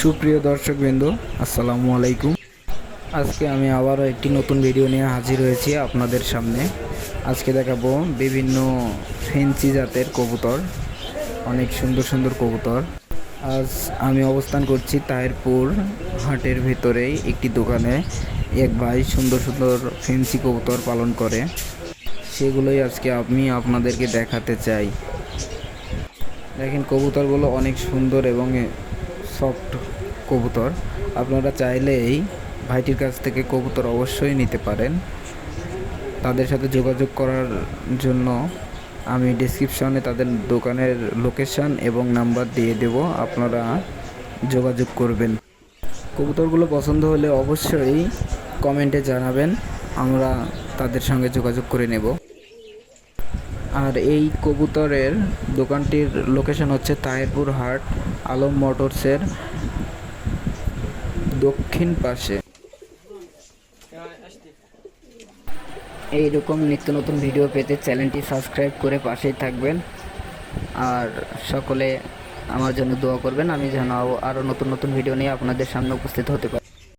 সুপ্রিয় দর্শকবৃন্দ, আসসালামু আলাইকুম। আজকে আমি আবারও একটি নতুন ভিডিও নিয়ে হাজির হয়েছি আপনাদের সামনে। আজকে দেখাবো বিভিন্ন ফেন্সি জাতের কবুতর, অনেক সুন্দর সুন্দর কবুতর। আজ আমি অবস্থান করছি তাহেরপুর হাটের ভেতরেই একটি দোকানে। এক ভাই সুন্দর সুন্দর ফেন্সি কবুতর পালন করে। সেগুলোই আজকে আমি আপনাদেরকে দেখাতে চাই। দেখেন কবুতরগুলো অনেক সুন্দর এবং সফট কবুতর। আপনারা চাইলেই ভাইটির কাছ থেকে কবুতর অবশ্যই নিতে পারেন। তাদের সাথে যোগাযোগ করার জন্য আমি ডিসক্রিপশনে তাদের দোকানের লোকেশন এবং নাম্বার দিয়ে দেব। আপনারা যোগাযোগ করবেন। কবুতরগুলো পছন্দ হলে অবশ্যই কমেন্টে জানাবেন। আমরা তাদের সঙ্গে যোগাযোগ করে নেব। আর এই কবুতরের দোকানটির লোকেশন হচ্ছে তাহিরপুর হাট, আলম মোটরসের দক্ষিণ পাশে। এইরকম নিত্য নতুন ভিডিও পেতে চ্যানেলটি সাবস্ক্রাইব করে পাশেই থাকবেন। আর সকলে আমার জন্য দোয়া করবেন, আমি যেন আরও নতুন নতুন ভিডিও নিয়ে আপনাদের সামনে উপস্থিত হতে পারি।